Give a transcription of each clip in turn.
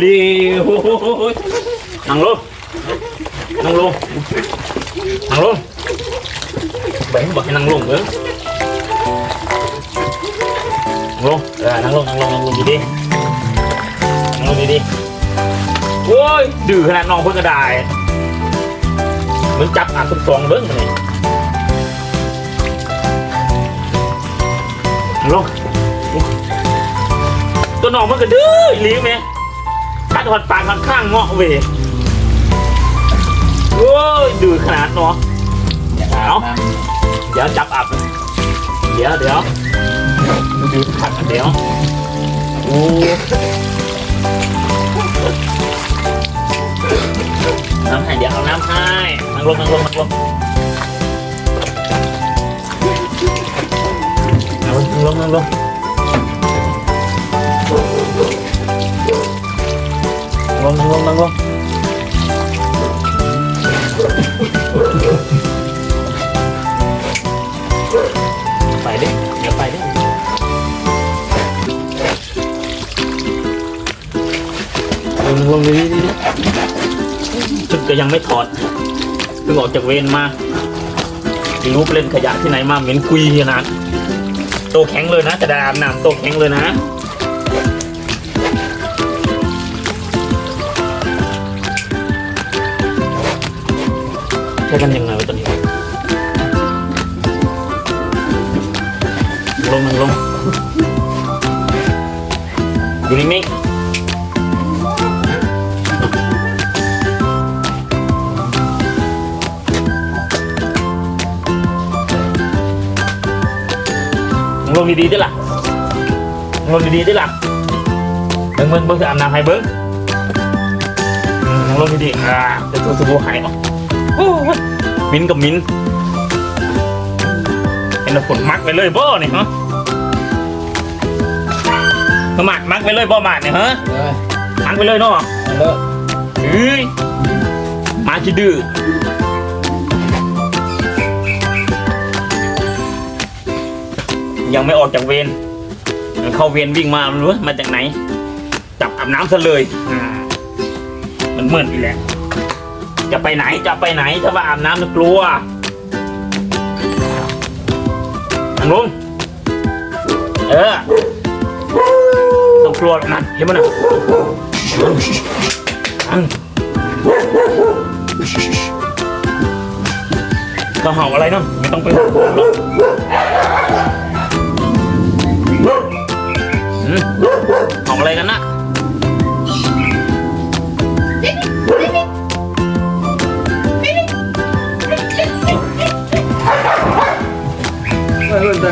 เร็วนั่งลงนั่งลงนั่งลงแบงบอกให้นั่งลงเออนั่งลงเออนั่งลงนั่งลงนั่งลงดีๆนั่งลงดีๆโอ้ยดื้อขนาดน้องเพิ่งกระไดมันจับอ่านทุกซองเบิ้งมาเลยลงตัวน้องมันก็ดื้ออีหลีไหม หอดปากหอดข้างเงาะเวยโอ้ยดื้อขนาดเนาะ เอา เดี๋ยวจับอับ เดี๋ยวเดี๋ยวดื้อขัดเดี๋ยว โอ้น้ำให้เดี๋ยวเอาน้ำให้นั่งลงนั่งลงนั่งลงเอานั่งลงนั่งลง ลงลงลงลงไปดิเดี๋ยวไปดิลงลงดิดิดิชุดก็ยังไม่ถอดเพิ่งออกจากเวรมาไม่รู้ไปเล่นขยะที่ไหนมาเหม็นคุยขนาดโตแข็งเลยนะกระดาษน้ำโตแข็งเลยนะ ใช้กันยังไงวะตอนนี้ลงลงลงอยู่นิ่งๆลงดีๆดิล่ะลงดี มลงดีๆอ่าเดี๋ยวตัวสบู่หายออกโอ้ยมินกับมินเป็นผลมักไปเลยบ่เนี่ยฮะก็มักมักไปเลยบ่มาเนี่ยฮะเลยมักไปเลยเนาะเลิกเฮ้ยมาขี้ดื้อยังไม่ออกจากเวรมันเข้าเวรวิ่งมาไม่รู้มาจากไหน จับอาบน้ำซะเลยอ่ามันเหมือนอีแหละ จะไปไหนจะไปไหนถ้าว่าอาบน้ำจะกลัวนังลงเออต้องกลัวนั่นเห็นมั้ยนะก็เห่าอะไรนั่นไม่ต้องไปห่วงหรอกเห่าอะไรกันนะ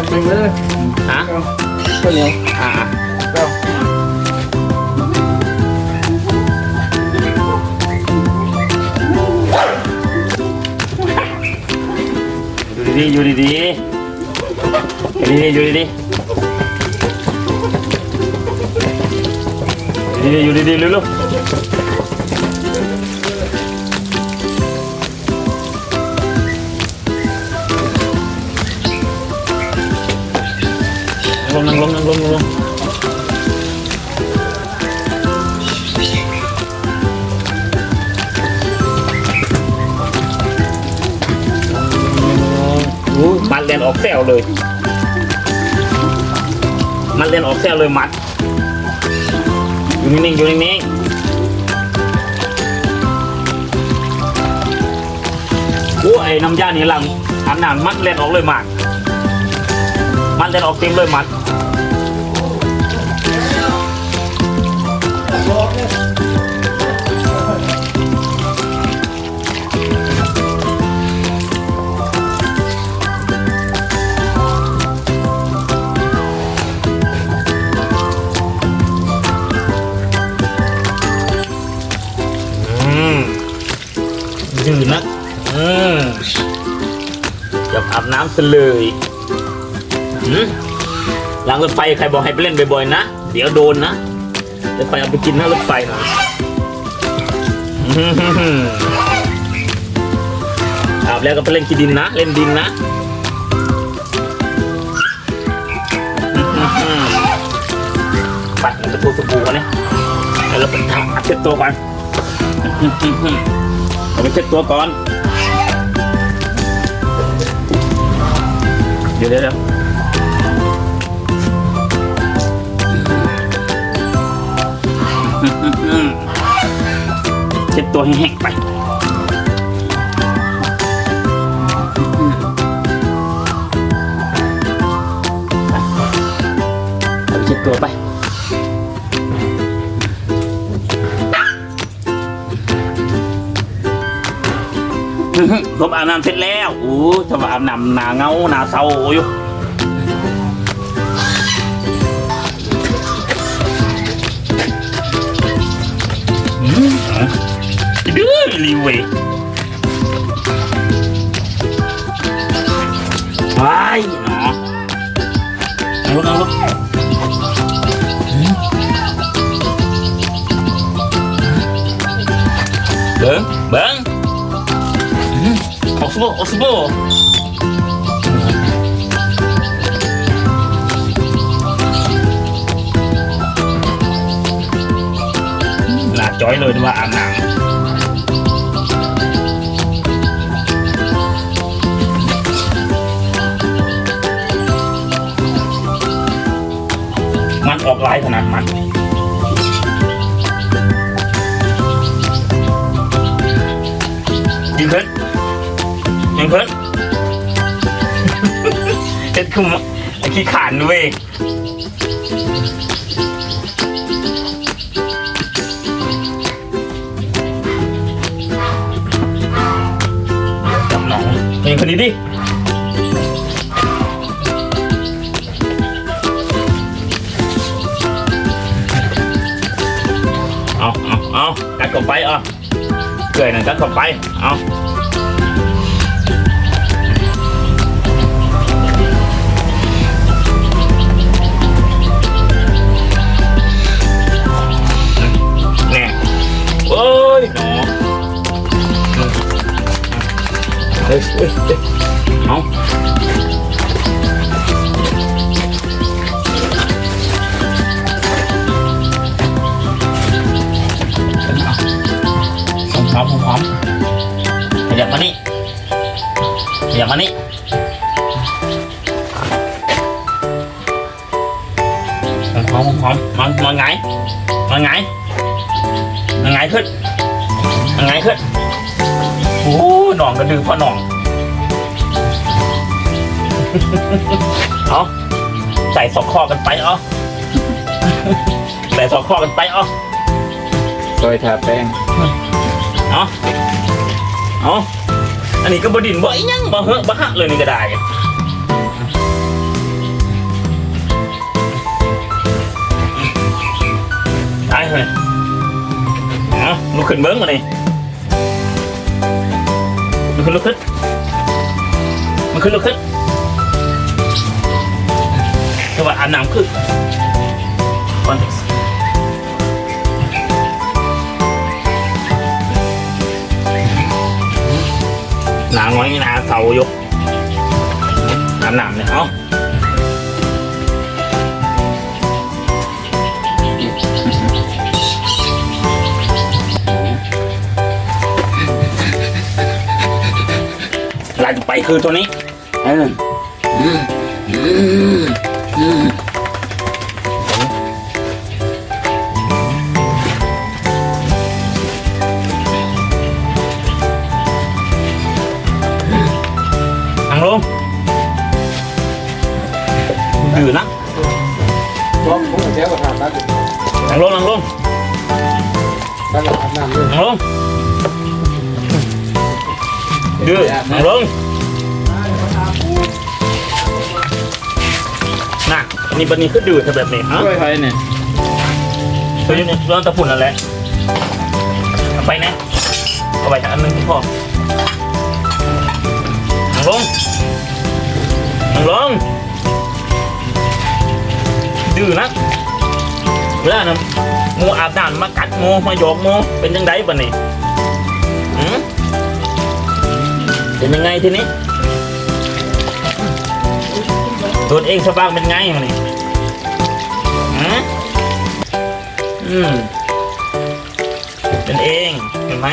เลิกแต่งเป็นเลยฮะข้าวเหนียวอ่าเจ้าอยู่ดีๆอยู่ดีๆอยู่ดีๆอยู่ดีๆอยู่ดีๆอยู่ดีๆเร็วๆ ลงนั่งลงนั่งลงลงมันเรียนออกแซวเลย มันเรียนออกแซวเลยมัด อยู่นิ่งๆอยู่นิ่งๆโอ้ไอ้น้ำยานี่หลังอันนั้นมัดเรียนออกเลยมัด มันเรียนออกเต็มเลยมัดอืมดื้อนักอืมอย่าอาบน้ำซะเลย หืมหลังรถไฟใครบอกให้ไปเล่นบ่อยๆนะ เดี๋ยวโดนนะรถไฟเอาไปกินนะรถไฟนะอาบแล้วก็ไปเล่นขี้ดินนะ เล่นดินนะปัดมันจะทูสบู่นเนี่ยเราไปทำเช็ดตัวก่อนเราไปเช็ดตัวก่อน เดี๋ยวเดี๋ยว เช็ดตัวให้แห้งไปเอาไปเช็ดตัวไปผมอาบน้ำเสร็จแล้ว โอ้จะมาอาบน้ำหนาเงาหนาเศร้าอยู่ มดื้อรีเวยไปเเลยหรือว่าอาบนัำมันออกไลายขนาดมันยิงเพิ่นยิงเพิ่นเอ็ดคุมไอ้ขี้ขานด้วย ดิ เอาเอาเอากัดเข้าไปอะเกยหนึ่งกัดเข้าไป เอา ฮ้ยเฮ้ยเฮ้อมหอมหอมขยับมานี่ขยับมานี่หอมหอมหอมมันมันไงมันไงมันไงขึ้นมันไงขึ้นโอ้ องกระดือพ่อหนอง เอาใส่สอกคอกันไปเอาใส่สอกคอกันไปเอาซอยทาแป้งเอาเอาอันนี้ก็บดินบ่อีหยังบ่เฮอะบ่ฮะเลยนี่ก็ได้ได้เลยเอาลุกขึ้นเบิ้งมานี่ ลุกขึ้นลุกขึ้น มันขึ้นลุกขึ้นแต่ว่าอานน้ำขึ้นคอนหนาน้อยหนาเสาอยู่น้ำหนามเนี่ยเอ้า ลายต่อไปคือตัวนี้ เออ บันนี้คือดื้อถ้าแบบนี้ฮะช่วยใครเนี่ยตัวนี้เรื่องตะปุ่นนั่นแหละเอาไปนะเอาไปอันหนึงพ่อนั่งลงนั่งลงดื้อนะเวลานะหมูอาบน้ำมากัดหมูมาโยกหมูเป็นยังไงบ้านี่หืมเป็นยังไงทีนี้ตัวเองสบายเป็นไงมานี่หืม อืมเป็นเองเห็นไหม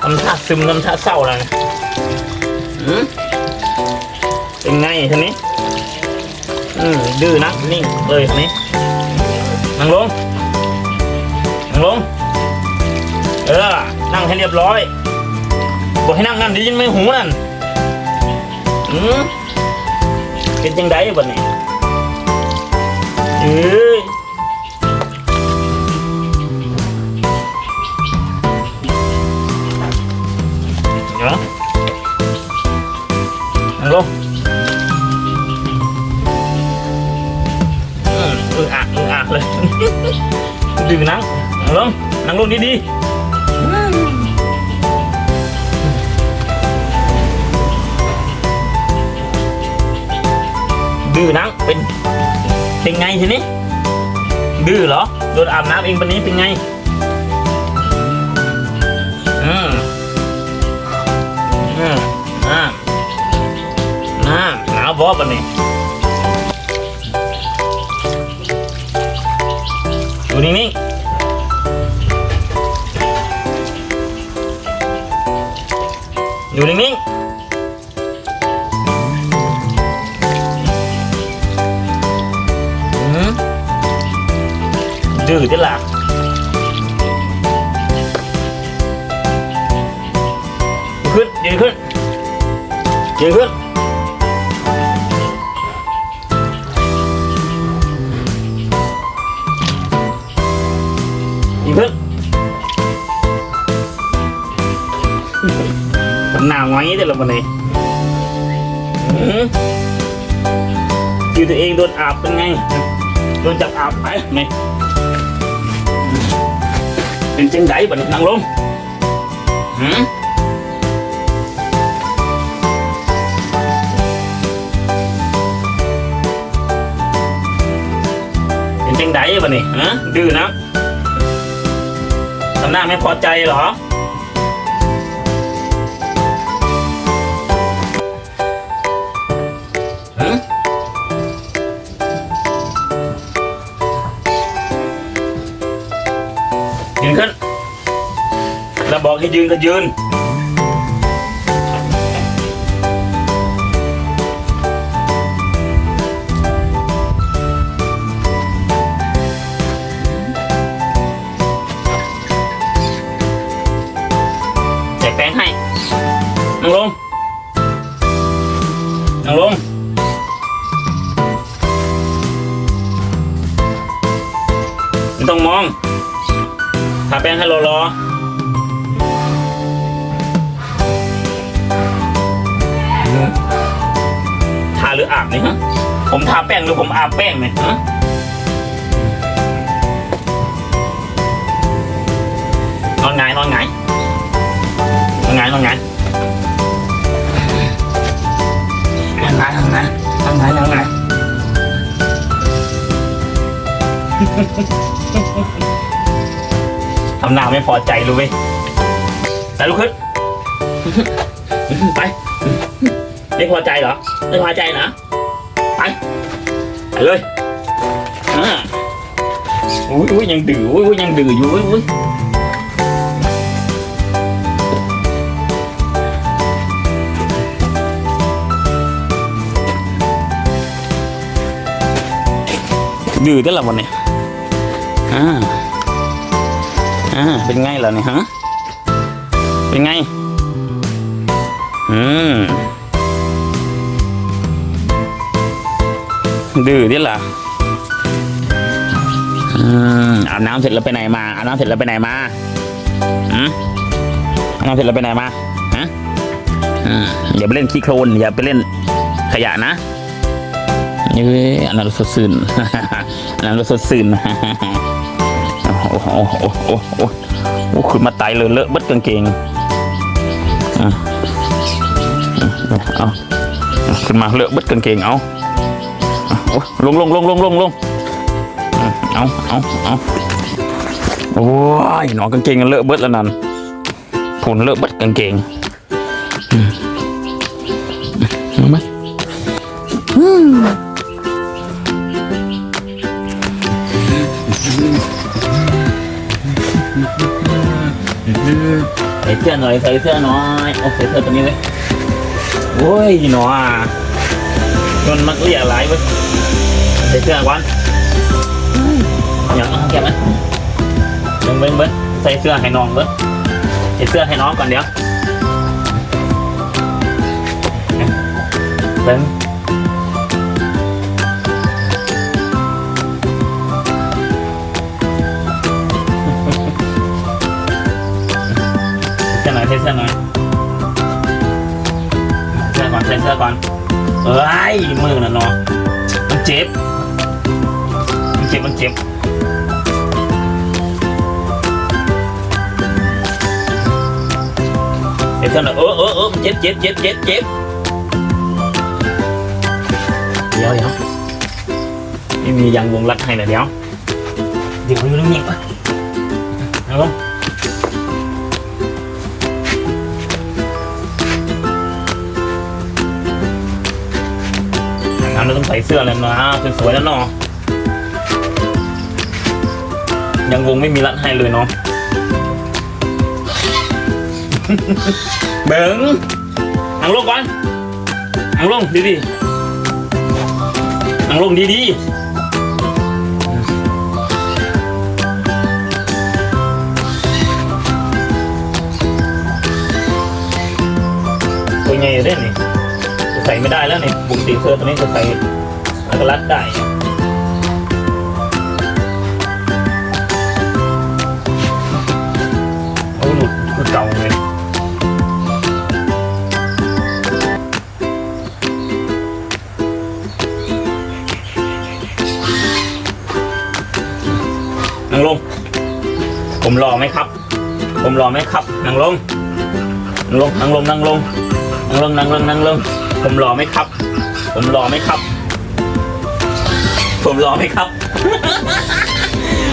ทำท่าซึมทำท่าเศร้าอะไรอืมเป็นไงทีนี้อืมดื้อนะนิ่งเลยทีนี้นั่งลงนั่งลงเออ นั่งให้เรียบร้อยบอกให้นั่งนั่นได้ยินไหมหูนั่นอืมเป็นจังไดบัดนี้ เอ้ยเดี๋ยวนั่งลงอืมอึอะอึอะเลยดื้อนั่งนั่งลงนั่งลงดีๆ ดื้อนังเป็น เป็นไงทีนี้ ดื้อเหรอ โดนอาบน้ำเองวันนี้เป็นไง อืมอืมอ่าอ่าหนาวบอปันนี้อยู่นิ่อยู่นิ่งๆ ดื้อจังล่ะขึ้นยืนขึ้นยืนขึ้นยืนขึ้นทำหน้าไว้แต่ละวันนี้อยืนตัวเองโดนอาบเป็นไง โดนจับอาบไปไง เป็นจังไดบัดนี้นั่งลมหืมเป็นจังไดบัดนี่ฮะดื้อนะทำหน้าไม่พอใจเหรอ บอกให้ยืนก็ยืนแจกแป้งให้นั่งลงนั่งลงไม่ต้องมอง ทาแป้งให้รอรอ รืออาบเนี่ยฮะ ผมทาแป้งหรือผมอาบแป้งเนี่ยฮะนอนไงายนอนไงายนอนไงายนอนไงายนอนไงายนอนไงายนอนไงายนอนไงายทำหน้าไม่พอใจรู้ไหมไปลุกขึ้นไป ไม่พอใจเหรอ ไม่พอใจนะไป ไปเลยอ่าอุ้ยอุ้ยยังดื้ออุ้ยอุ้ยยังดื้ออยู่อุ้ยอุ้ยดื้อได้ละวันนี้อ่า อ่า เป็นไงล่ะเนี่ยฮะ เป็นไง อืม ดื้อดิล่ะอืมอาบน้ำเสร็จแล้วไปไหนมาอาบน้ำเสร็จแล้วไปไหนมาอืมอาบน้ำเสร็จแล้วไปไหนมาฮะอืมอย่าไปเล่นขี้โคลนอย่าไปเล่นขยะนะเอ้ยอันนั้นรถสดซื่นอันนั้นรถสดซื่นโอ้โหโอ้โหโอ้โหโอ้โหโอ้โหขึ้นมาไตเลยเลอะเบิดกางเกงอะเอาเอาขึ้นมาเลอะเบิดกางเกงเอา ลงลงลงลงลงลงอะเอาเอาเอาโอ้ยหนอกางเกงกันเลอะเบิดแล้วนั่นผลเลอะเบิดกางเกงอืมเอาไหมอืมใส่เสื้อหน่อยใส่เสื้อหน่อยโอ้ใส่เสื้อตัวนี้เลยโอ้ยหนอ จนมักเรียหลายเว้ยใส่เสื้อก่อนอย่างนั้นแกมันเบิ้งเบิ้งเบิ้งใส่เสื้อให้น้องเบิ้งใส่เสื้อให้น้องก่อนเดี๋ยวเบิ้งใส่เสื้อหน่อยใส่เสื้อหน่อยใส่เสื้อก่อนใส่เสื้อก่อน เอ้ยมือน่ะเนาะมันเจ็บ มันเจ็บ มันเจ็บเดี๋ยวเท่านั้นเออเออเออเจ็บเจ็บเจ็บเจ็บเจ็บเดี๋ยวเดี๋ยวไม่มียางวงรัดให้นะเดี๋ยว เดี๋ยวอยู่นิ่งๆปะเอาลง เราต้องใส่เสื้อแล้วนะสวยๆแล้วเนาะยังวงไม่มีรัดให้เลยเนาะเบิงนั่งลงก่อนนั่งลงดีดีๆนั่งลงดีดีๆตัวใหญ่อยู่เด้นี่จะ ใส่ไม่ได้แล้วนี่ปกติเสื้อตัวนี้จะใส่แล้วก็รัดได้โอ้หลุดคือเก่าเลยนั่งลง ผมรอไหมครับ ผมรอไหมครับนั่งลงนั่งลงนั่งลงนั่งลงนั่งลงนั่งลงนั่งลง ผมรอไหมครับ ผมรอไหมครับ ผมรอไหมครับ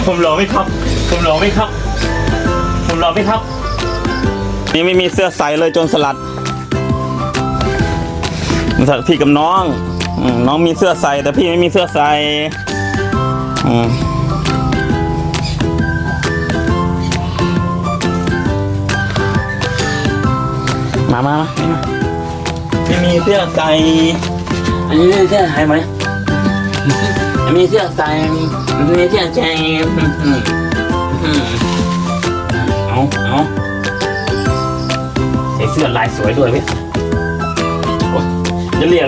ผมรอไหมครับ ผมรอไหมครับ ผมรอไหมครับ นี่ไม่มีเสื้อใส่เลยจนสลัดสลัดพี่กับน้องน้องมีเสื้อใส่ แต่พี่ไม่มีเสื้อใส่มามามา ไม่มีเสื้อใส่อันนี้เสื้อใส่ไหมมีเสื้อใส่มีเสื้อใส่อืมอืมอืมเอาเอาใส่เสื้อลายสวยด้วยเว้ยโอ๊ยจะเรียก